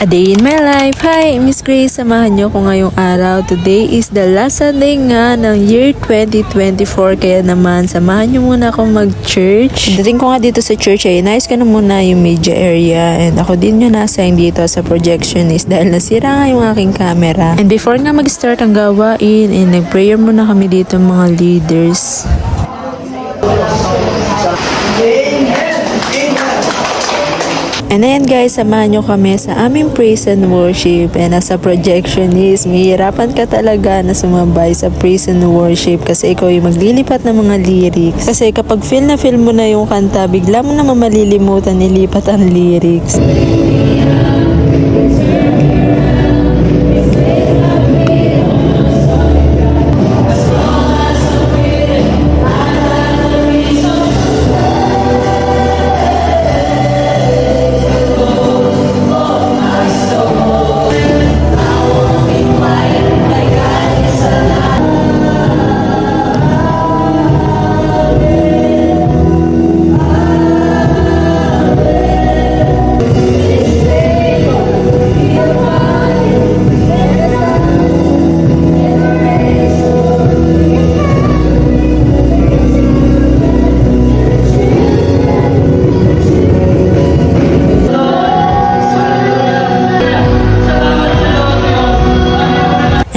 A day in my life. Hi, Miss Grace. Samahan niyo ko ngayong araw. Today is the last Sunday nga ng year 2024. Kaya naman, samahan niyo muna akong mag-church. Dating ko nga dito sa church ay inayos ko na muna yung media area. And ako din yung nasayang dito sa projectionist dahil nasira nga yung aking camera. And before nga mag-start ang gawain, eh, nag-prayer muna kami dito mga leaders. And ayan guys, samahan nyo kami sa aming praise and worship. And as a projectionist, mahirapan ka talaga na sumabay sa praise and worship kasi ikaw yung maglilipat ng mga lyrics. Kasi kapag feel na feel mo na yung kanta, bigla mo naman malilimutan nilipat ang lyrics.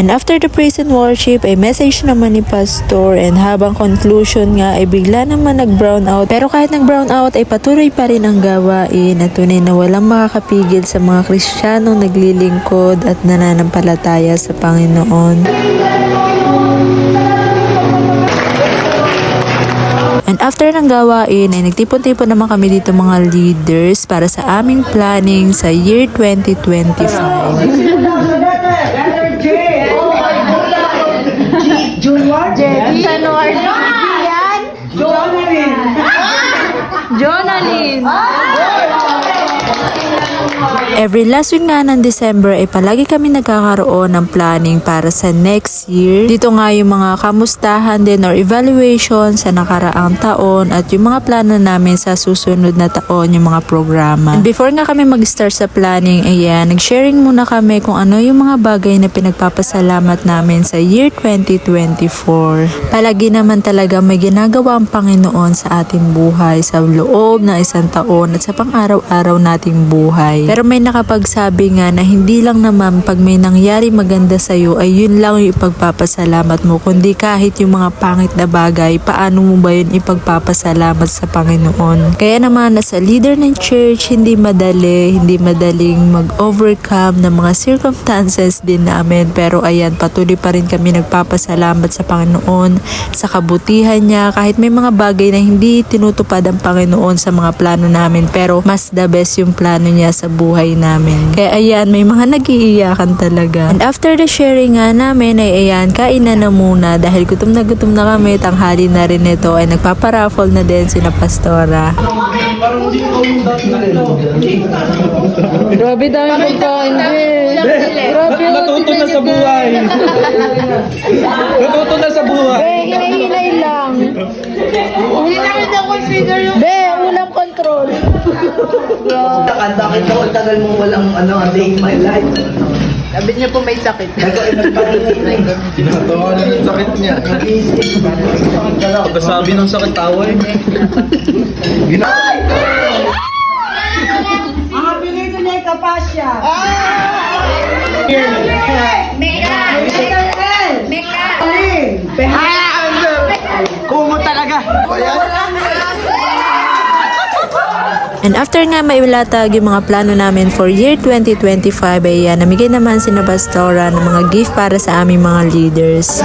And after the praise and worship, ay message naman ni Pastor and habang conclusion nga ay bigla naman nag-brown out. Pero kahit nag-brown out ay patuloy pa rin ang gawain at tunay na walang makakapigil sa mga Kristiyanong naglilingkod at nananampalataya sa Panginoon. And after ng gawain, ay nagtipon-tipon naman kami dito mga leaders para sa aming planning sa year 2025. January. Yan. Jonalyn? Jonalyn. Every last week nga ng December ay palagi kami nagkakaroon ng planning para sa next year. Dito nga yung mga kamustahan din or evaluation sa nakaraang taon at yung mga plano namin sa susunod na taon, yung mga programa. And before nga kami mag-start sa planning, ayan, nag-sharing muna kami kung ano yung mga bagay na pinagpapasalamat namin sa year 2024. Palagi naman talaga may ginagawa ang Panginoon sa ating buhay sa loob ng isang taon at sa pang-araw-araw nating buhay. Pero may nakapagsabi nga na hindi lang naman pag may nangyari maganda sa'yo ay yun lang yung ipagpapasalamat mo kundi kahit yung mga pangit na bagay paano mo ba yun ipagpapasalamat sa Panginoon. Kaya naman as a leader ng church hindi madali, hindi madaling mag-overcome ng mga circumstances din namin pero ayan patuloy pa rin kami nagpapasalamat sa Panginoon sa kabutihan niya kahit may mga bagay na hindi tinutupad ang Panginoon sa mga plano namin pero mas the best yung plano niya sa buhay namin. Kaya ayan, may mga nag-iiyakan talaga. And after the sharing nga namin ay ayan, kainan na muna dahil gutom na gutom na kami, tanghali na rin ito ay nagpaparaffle na din sina Pastora. Grabe dami pagkain din. Grabe yung Natuto na sa buhay. Natuto na sa buhay. Be, hinay-hinay lang. Hindi namin na-consider yung... Be, ulam control. Kanta kita ko, tagal mo walang ano, a day in my life. Sabi niya po may sakit. Tinatawa na ng sakit niya. Pagkasabi ng sakit tawa eh. Gina- Ang apelido niya ay Kapasya. Meka! Meka! Kumo talaga. And after nga mailatag yung mga plano namin for year 2025 ay yan, namigay naman si Pastora ng mga gift para sa aming mga leaders.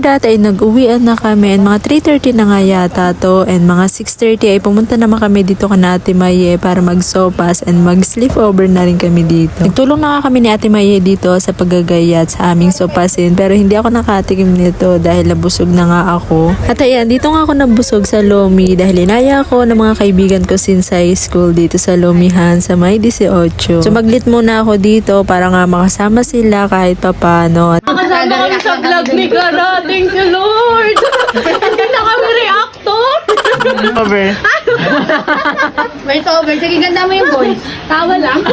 That ay nag-uwian na kami and mga 3.30 na nga yata to and mga 6.30 ay pumunta naman kami dito ka Ate Maye para mag-sopas and mag-sleepover na rin kami dito. Nagtulong na nga kami ni Ate Maye dito sa paggagayat sa aming sopasin pero hindi ako nakatikim nito dahil nabusog na nga ako. At ayan, dito nga ako nabusog sa Lomi dahil inaya ako ng mga kaibigan ko since high school dito sa Lomihan sa may 18. So maglit muna ako dito para nga makasama sila kahit papano. At Kasama kami sa vlog ni Gara. Thank you, Lord. Hindi na kami reactor. over. Voice over. Sige, ganda mo yung voice. Tawa lang.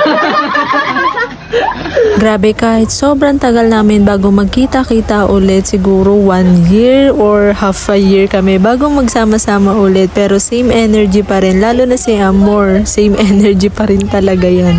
Grabe kahit sobrang tagal namin bago magkita-kita ulit siguro one year or half a year kami bago magsama-sama ulit pero same energy pa rin lalo na si Amor same energy pa rin talaga yan.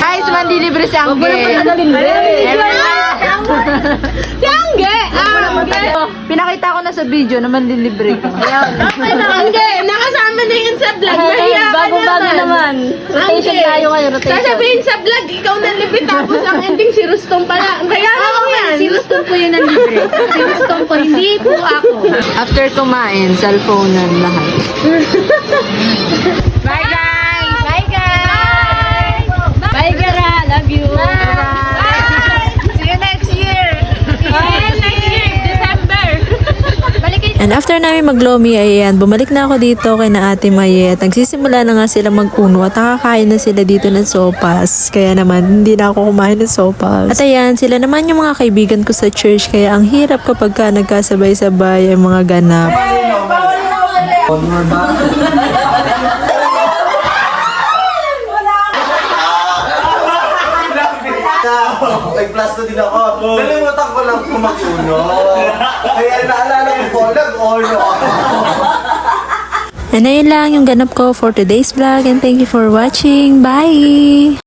Guys, mandilibre si Angge. Huwag mo Si Angge! Angge! Pinakita ko na sa video na manlilibre ko. Angge! Nakasama na yun sa vlog. Nahiya ka Bago-bago naman. Rotation Angge. tayo ngayon, rotation. Sasabihin sa vlog, ikaw na libre tapos ang ending si Rustom pala. Kaya ako yan. Si Rustom po yun ang libre. Si Rustom po, hindi po ako. After kumain, cellphone na lahat. Bye guys! Bye guys! Bye, Gara. Love you. See you next year! See you next year, December! Balik kayo And after namin maglomi ay ayan, bumalik na ako dito kay na ate Maye at nagsisimula na nga sila mag-uno at nakakain na sila dito ng sopas. Kaya naman, hindi na ako kumain ng sopas. At ayan, sila naman yung mga kaibigan ko sa church kaya ang hirap kapag ka nagkasabay-sabay ang mga ganap. May plus na din ako. Nalimutan ko lang kumakuno. Kaya naalala ko po, nag-ono ako. And ayun lang yung ganap ko for today's vlog and thank you for watching. Bye!